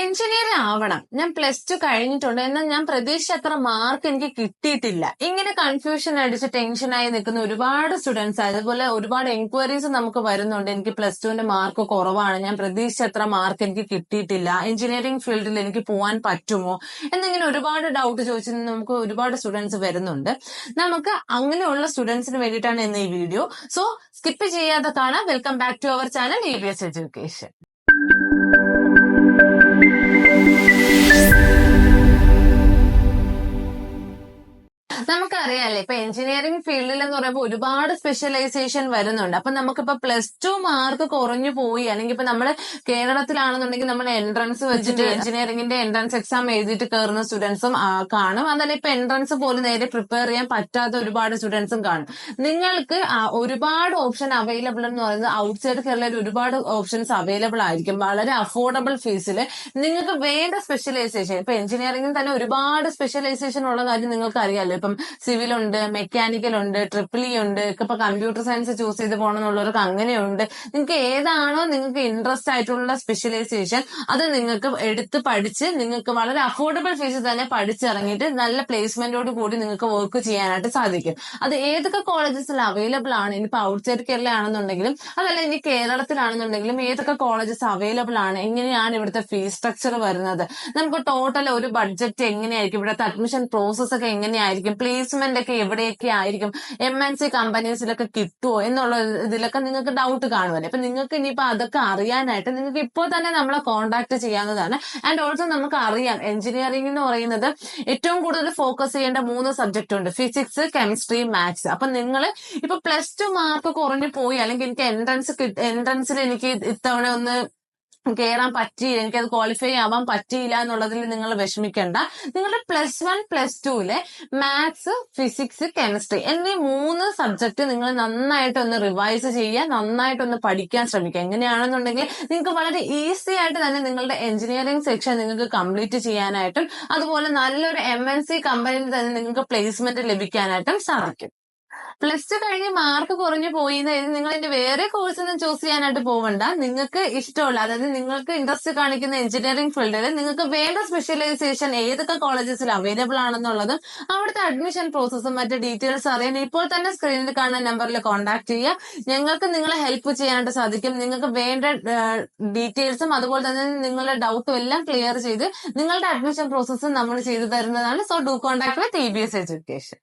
Engineer ആവണം. ഞാൻ plus two കഴിഞ്ഞിട്ടുണ്ട്. എന്നാൽ ഞാൻ പ്രതീക്ഷിച്ച അത്ര മാർക്ക് എനിക്ക് കിട്ടിയിട്ടില്ല. ഇങ്ങനെ കൺഫ്യൂഷൻ അടിച്ച് ടെൻഷനായി നിൽക്കുന്ന ഒരുപാട് സ്റ്റുഡൻസ് അതുപോലെ ഒരുപാട് എൻക്വയറീസ് നമുക്ക് വരുന്നുണ്ട്. എനിക്ക് പ്ലസ് ടുവിന്റെ മാർക്ക് കുറവാണ്. ഞാൻ പ്രതീക്ഷിച്ച അത്ര മാർക്ക് എനിക്ക് കിട്ടിയിട്ടില്ല. എഞ്ചിനീയറിംഗ് ഫീൽഡിൽ എനിക്ക് പോകാൻ പറ്റുമോ? എന്നിങ്ങനെ ഒരുപാട് ഡൗട്ട് ചോദിച്ച് നമുക്ക് ഒരുപാട് സ്റ്റുഡൻസ് വരുന്നുണ്ട്. നമുക്ക് അങ്ങനെയുള്ള സ്റ്റുഡൻസിന് വേണ്ടിയിട്ടാണ് ഇന്ന് ഈ വീഡിയോ സോ സ്കിപ്പ് ചെയ്യാതെ കാണാം welcome back to our channel E education Thank you. നമുക്കറിയാലേ ഇപ്പൊ എഞ്ചിനീയറിംഗ് ഫീൽഡിൽ എന്ന് പറയുമ്പോൾ ഒരുപാട് സ്പെഷ്യലൈസേഷൻ വരുന്നുണ്ട്. അപ്പൊ നമുക്കിപ്പോ പ്ലസ് ടു മാർക്ക് കുറഞ്ഞു പോയി അല്ലെങ്കിൽ ഇപ്പൊ നമ്മൾ കേരളത്തിലാണെന്നുണ്ടെങ്കിൽ നമ്മൾ എൻട്രൻസ് വെച്ചിട്ട് എഞ്ചിനീയറിംഗിന്റെ എൻട്രൻസ് എക്സാം എഴുതിയിട്ട് കയറുന്ന സ്റ്റുഡൻസും കാണും. അതല്ല ഇപ്പൊ എൻട്രൻസ് പോലും നേരെ പ്രിപ്പയർ ചെയ്യാൻ പറ്റാത്ത ഒരുപാട് സ്റ്റുഡൻസും കാണും. നിങ്ങൾക്ക് ഒരുപാട് ഓപ്ഷൻ അവൈലബിൾ എന്ന് പറയുന്നത് ഔട്ട്സൈഡ് കേരളയിൽ ഒരുപാട് ഓപ്ഷൻസ് അവൈലബിൾ ആയിരിക്കും. വളരെ അഫോർഡബിൾ ഫീസിൽ നിങ്ങൾക്ക് വേണ്ട സ്പെഷ്യലൈസേഷൻ. ഇപ്പൊ എഞ്ചിനീയറിംഗിൽ തന്നെ ഒരുപാട് സ്പെഷ്യലൈസേഷൻ ഉള്ള കാര്യം നിങ്ങൾക്ക് അറിയാലോ ഇപ്പം സിവിൽ ഉണ്ട് മെക്കാനിക്കൽ ഉണ്ട് ട്രിപ്പിൾ ഇ ഉണ്ട് ഇപ്പൊ കമ്പ്യൂട്ടർ സയൻസ് ചൂസ് ചെയ്ത് പോകണമെന്നുള്ളവർക്ക് അങ്ങനെയുണ്ട്. നിങ്ങൾക്ക് ഏതാണോ നിങ്ങൾക്ക് ഇൻട്രസ്റ്റ് ആയിട്ടുള്ള സ്പെഷ്യലൈസേഷൻ അത് നിങ്ങൾക്ക് എടുത്ത് പഠിച്ച് നിങ്ങൾക്ക് വളരെ അഫോർഡബിൾ ഫീസിൽ തന്നെ പഠിച്ചിറങ്ങിയിട്ട് നല്ല പ്ലേസ്മെന്റോട് കൂടി നിങ്ങൾക്ക് വർക്ക് ചെയ്യാനായിട്ട് സാധിക്കും. അത് ഏതൊക്കെ കോളേജസിൽ അവൈലബിൾ ആണ്? ഇനിയിപ്പോ ഔട്ട്സൈഡ് കേരള ആണെന്നുണ്ടെങ്കിലും അതല്ല ഇനി കേരളത്തിലാണെന്നുണ്ടെങ്കിലും ഏതൊക്കെ കോളേജസ് അവൈലബിൾ ആണ്? എങ്ങനെയാണ് ഇവിടുത്തെ ഫീസ് സ്ട്രക്ചർ വരുന്നത്? നമുക്ക് ടോട്ടൽ ഒരു ബഡ്ജറ്റ് എങ്ങനെയായിരിക്കും? ഇവിടുത്തെ അഡ്മിഷൻ പ്രോസസ് ഒക്കെ എങ്ങനെയായിരിക്കും? പ്ലേസ്മെന്റ് ഒക്കെ എവിടെയൊക്കെ ആയിരിക്കും? എം എൻ സി കമ്പനീസിലൊക്കെ കിട്ടുമോ എന്നുള്ള ഇതിലൊക്കെ നിങ്ങൾക്ക് ഡൗട്ട് കാണുമല്ലോ അപ്പൊ നിങ്ങൾക്ക് ഇനിയിപ്പോ അതൊക്കെ അറിയാനായിട്ട് നിങ്ങൾക്ക് ഇപ്പോൾ തന്നെ നമ്മളെ കോൺടാക്ട് ചെയ്യാവുന്നതാണ്. ആൻഡ് ഓൾസോ നമുക്ക് അറിയാം എഞ്ചിനീയറിംഗ് എന്ന് പറയുന്നത് ഏറ്റവും കൂടുതൽ ഫോക്കസ് ചെയ്യേണ്ട മൂന്ന് സബ്ജക്റ്റ് ഉണ്ട്. ഫിസിക്സ് കെമിസ്ട്രി മാത്സ് അപ്പൊ നിങ്ങൾ ഇപ്പൊ പ്ലസ് ടു മാർക്ക് കുറഞ്ഞു പോയി അല്ലെങ്കിൽ എനിക്ക് എൻട്രൻസ് എൻട്രൻസിൽ എനിക്ക് ഇത്തവണ ഒന്ന് കയറാൻ പറ്റിയില്ല എനിക്കത് ക്വാളിഫൈ ആവാൻ പറ്റിയില്ല എന്നുള്ളതിൽ നിങ്ങൾ വിഷമിക്കേണ്ട. നിങ്ങളുടെ പ്ലസ് വൺ പ്ലസ് ടുവിലെ മാത്സ് ഫിസിക്സ് കെമിസ്ട്രി എന്നീ മൂന്ന് സബ്ജക്ട് നിങ്ങൾ നന്നായിട്ടൊന്ന് റിവൈസ് ചെയ്യുക നന്നായിട്ടൊന്ന് പഠിക്കാൻ ശ്രമിക്കുക. എങ്ങനെയാണെന്നുണ്ടെങ്കിൽ നിങ്ങൾക്ക് വളരെ ഈസി ആയിട്ട് തന്നെ നിങ്ങളുടെ എഞ്ചിനീയറിംഗ് സെക്ഷൻ നിങ്ങൾക്ക് കംപ്ലീറ്റ് ചെയ്യാനായിട്ടും അതുപോലെ നല്ലൊരു എം എൻ സി കമ്പനിയിൽ തന്നെ നിങ്ങൾക്ക് പ്ലേസ്മെന്റ് ലഭിക്കാനായിട്ടും സാധിക്കും. പ്ലസ് ടു കഴിഞ്ഞ് മാർക്ക് കുറഞ്ഞു പോയി എന്ന് എഴുതി നിങ്ങൾ എന്റെ വേറെ കോഴ്സ് ഒന്നും ചൂസ് ചെയ്യാനായിട്ട് പോവണ്ട. നിങ്ങൾക്ക് ഇഷ്ടമുള്ള അതായത് നിങ്ങൾക്ക് ഇൻട്രസ്റ്റ് കാണിക്കുന്ന എഞ്ചിനീയറിംഗ് ഫീൽഡിൽ നിങ്ങൾക്ക് വേണ്ട സ്പെഷ്യലൈസേഷൻ ഏതൊക്കെ കോളേജസിൽ അവൈലബിൾ ആണെന്നുള്ളതും അവിടുത്തെ അഡ്മിഷൻ പ്രോസസ്സും മറ്റു ഡീറ്റെയിൽസ് അറിയാൻ ഇപ്പോൾ തന്നെ സ്ക്രീനിൽ കാണുന്ന നമ്പറിൽ കോൺടാക്ട് ചെയ്യുക. ഞങ്ങൾക്ക് നിങ്ങളെ ഹെൽപ്പ് ചെയ്യാനായിട്ട് സാധിക്കും. നിങ്ങൾക്ക് വേണ്ട ഡീറ്റെയിൽസും അതുപോലെ തന്നെ നിങ്ങളുടെ ഡൗട്ടും എല്ലാം ക്ലിയർ ചെയ്ത് നിങ്ങളുടെ അഡ്മിഷൻ പ്രോസസ്സും നമ്മൾ ചെയ്തു തരുന്നതാണ്. So do contact with E B S education